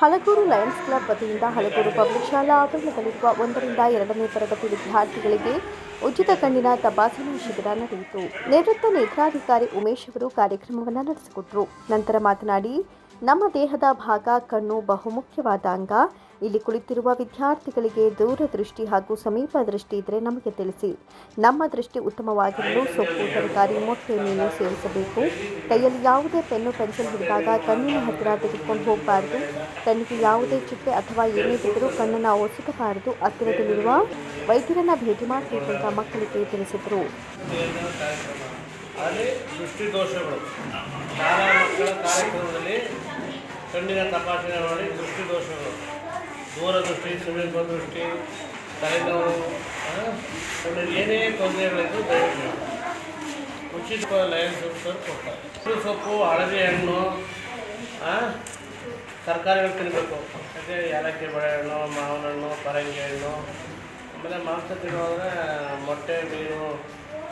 Halagur Lions club ವತಿಯಿಂದ Halagur public ಶಾಲಾ ಆವರಣದಲ್ಲಿರುವ ಒಂದರಿಂದ ಎರಡನೇ ತರಗತಿ ವಿದ್ಯಾರ್ಥಿಗಳಿಗೆ ಉಚಿತ ಕಣ್ಣಿನ ತಪಾಸಣಾ ಶಿಬಿರ ನಡೆಯಿತು. ನಿವೃತ್ತ ನೇತ್ರಾಧಿಕಾರಿ ಉಮೇಶ್ ಅವರು ಕಾರ್ಯಕ್ರಮವನ್ನು ನಡೆಸಿಕೊಟ್ರು. ನಂತರ ಮಾತನಾಡಿ ನಮ್ಮ ದೇಹದ ಭಾಗ ಕಣ್ಣು ಬಹುಮುಖ್ಯವಾದ ಅಂಗ. ಇಲ್ಲಿ ಕುಳಿತಿರುವ ವಿದ್ಯಾರ್ಥಿಗಳಿಗೆ ದೂರದೃಷ್ಟಿ ಹಾಗೂ ಸಮೀಪ ದೃಷ್ಟಿ ಇದ್ದರೆ ನಮಗೆ ತಿಳಿಸಿ. ನಮ್ಮ ದೃಷ್ಟಿ ಉತ್ತಮವಾಗಿರಲು ಸೊಪ್ಪು, ತರಕಾರಿ, ಮೊಟ್ಟೆ, ಮೀನು ಸೇವಿಸಬೇಕು. ಕೈಯಲ್ಲಿ ಯಾವುದೇ ಪೆನ್ನು, ಪೆನ್ಸಿಲ್ ಹಿಡಿದಾಗ ಕಣ್ಣಿನ ಹತ್ತಿರ ತೆಗೆದುಕೊಂಡು ಹೋಗಬಾರದು. ಕಣ್ಣಿಗೆ ಯಾವುದೇ ಚಿಟ್ಟೆ ಅಥವಾ ಏನೇ ಬಿದ್ದರೂ ಕಣ್ಣನ್ನು ಒಸಕಬಾರದು. ಹತ್ತಿರದಲ್ಲಿರುವ ವೈದ್ಯರನ್ನ ಭೇಟಿ ಮಾಡಬೇಕು ಅಂತ ಮಕ್ಕಳಿಗೆ ತಿಳಿಸಿದರು. ಯೋಜನಾ ಅಲ್ಲಿ ದೃಷ್ಟಿ ದೋಷಗಳು ಶಾಲಾ ಮಕ್ಕಳ ಕಾರ್ಯಕ್ರಮದಲ್ಲಿ ಕಣ್ಣಿನ ತಪಾಸಣೆ ಮಾಡಿ ದೃಷ್ಟಿ ದೋಷಗಳು ದೂರದೃಷ್ಟಿ ಸಮೀಪ ದೃಷ್ಟಿ ತಲೆನೋವು ಕಣ್ಣಿನ ಏನೇ ತೊಂದರೆಗಳಿದ್ದು ದಯವಿಟ್ಟು ಉಚಿತ ಲಯನ್ಸ್ ಸರ್ ಕೊಡ್ತಾರೆ. ಸೊಪ್ಪು, ಹಳದಿ ಹಣ್ಣು ತರಕಾರಿಗಳು ತಿನ್ನಬೇಕು ಯಾಕೆ ಏಲಕ್ಕಿ ಬಾಳೆಹಣ್ಣು ಮಾವಿನ ಹಣ್ಣು, ಪರಂಗಿ ಹಣ್ಣು. ಆಮೇಲೆ ಮಾಂಸ ತಿನ್ನೋದ್ರೆ ಮೊಟ್ಟೆ, ಮೀನು,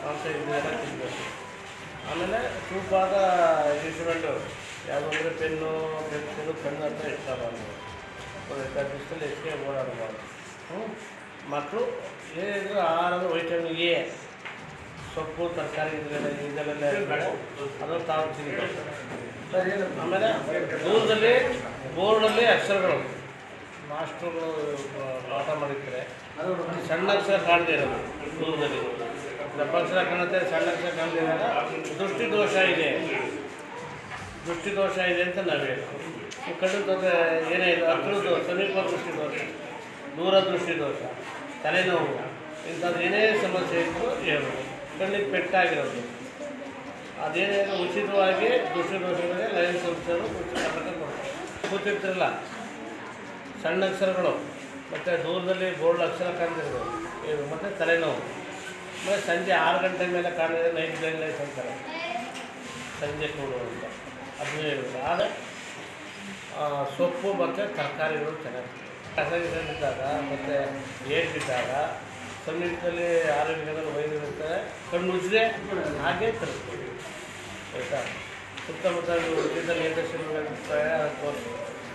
ಮಾಂಸ ಇದನ್ನೆಲ್ಲ ತಿನ್ನಬೇಕು ಆಮೇಲೆ ಚೂಪಾದ ಇನ್ಸ್ಟ್ರೂಮೆಂಟು ಅಂದರೆ ಪೆನ್ನು ಪೆನ್ಸಿಲು ಪೆನ್ ಅಂತ ಇಷ್ಟಬಾರ್ದು ಬಿಸಿಲು ಹೆಚ್ಚಿಗೆ ಓಡಾಡಬಾರ್ದು ಹ್ಞೂ ಮಕ್ಕಳು ಏನಿದ್ರು ಆಹಾರದ ವೈಟಮಿನ್ ಎ ಸೊಪ್ಪು, ತರಕಾರಿ ಇದೆಲ್ಲ ಅದನ್ನು ತಾವು ತಿನ್ನಬೇಕು ಆಮೇಲೆ ದೂರದಲ್ಲಿ ಬೋರ್ಡಲ್ಲಿ ಅಕ್ಷರಗಳು. ಮಾಸ್ಟ್ರುಗಳು ಪಾಠ ಮಾಡಿರ್ತಾರೆ. ಸಣ್ಣ ಅಕ್ಷರ ಕಾಣದೇ ಇರೋದು ದೂರದಲ್ಲಿ. ದಪ್ಪ ಅಕ್ಷರ ಕಾಣುತ್ತೆ, ಸಣ್ಣ ಅಕ್ಷರ ಕಾಣದೇ ಇರೋದು. ದೃಷ್ಟಿ ದೋಷ ಇದೆ. ದೃಷ್ಟಿ ದೋಷ ಇದೆ ಅಂತ ನಾವು ಹೇಳ್ತೀವಿ. ಕಣ್ಣು ದೋಷ ಏನೇ ಇಲ್ಲ ದೋಷ ಸಮೀಪ ದೃಷ್ಟಿ ದೋಷ ದೂರ ದೃಷ್ಟಿ ದೋಷ ತಲೆನೋವು, ಇಂಥದ್ದು ಏನೇ ಸಮಸ್ಯೆ ಇದ್ದರೂ ಹೇಳ್ಬೋದು. ಕಣ್ಣಿಗೆ ಪೆಟ್ಟಾಗಿರೋದು. ಅದೇನೇನು ಉಚಿತವಾಗಿ ದೃಷ್ಟಿ ದೋಷಗಳಿಗೆ ಲೈನ್ ಸಂಸ್ಥೆಗಳು ಕೊಡ್ತಾರೆ. ಕೂತಿರ್ತಿರಲ್ಲ, ಸಣ್ಣ ಅಕ್ಷರಗಳು, ಮತ್ತು ದೂರದಲ್ಲಿ ಬೋರ್ಡ್ ಅಕ್ಷರ ಕಾಣ್ತಿರೋದು. ಏನು ಮತ್ತು ತಲೆನೋವು. ಮತ್ತು ಸಂಜೆ ಆರು ಗಂಟೆ ಮೇಲೆ ಕಾಣಿದ್ರೆ ನೈಟ್ ಬ್ಲೈಂಡ್ನೆಸ್ ಅಂತಾರೆ. ಸಂಜೆ ಕೂಡ ಅದನ್ನೇ ಹೇಳೋದು ಆದರೆ ಸೊಪ್ಪು ಮತ್ತು ತರಕಾರಿಗಳು ಚೆನ್ನಾಗಿ ಕಸ ಇದ್ದಾಗ ಬಿದ್ದಾಗ ಮತ್ತು ಏಟ್ ಬಿದ್ದಾಗ ಸಮೀಪದಲ್ಲಿ ಆರೋಗ್ಯದಲ್ಲಿ ವೈದ್ಯರು ಇರ್ತಾರೆ ಕಣ್ಣು ಉಜ್ಜದೆ ಹಾಗೆ ತರಿಸ್ತೀವಿ ಆಯಿತಾ?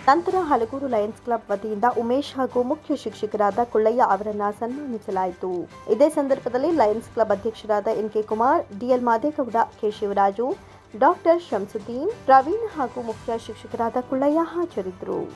ನಂತರ ಹಲಗೂರು ಲಯನ್ಸ್ ಕ್ಲಬ್ ವತಿಯಿಂದ ಉಮೇಶ್ ಹಾಗೂ ಮುಖ್ಯ ಶಿಕ್ಷಕರಾದ ಕೊಳ್ಳಯ್ಯ ಅವರನ್ನ ಸನ್ಮಾನಿಸಲಾಯಿತು. ಇದೇ ಸಂದರ್ಭದಲ್ಲಿ ಲಯನ್ಸ್ ಕ್ಲಬ್ ಅಧ್ಯಕ್ಷರಾದ N K Kumar DL Madegowda, K Shivaraju doctor Shamsuddin Praveen ಹಾಗೂ ಮುಖ್ಯ ಶಿಕ್ಷಕರಾದ ಕುಳ್ಳಯ್ಯ ಹಾಜರಿದ್ದರು.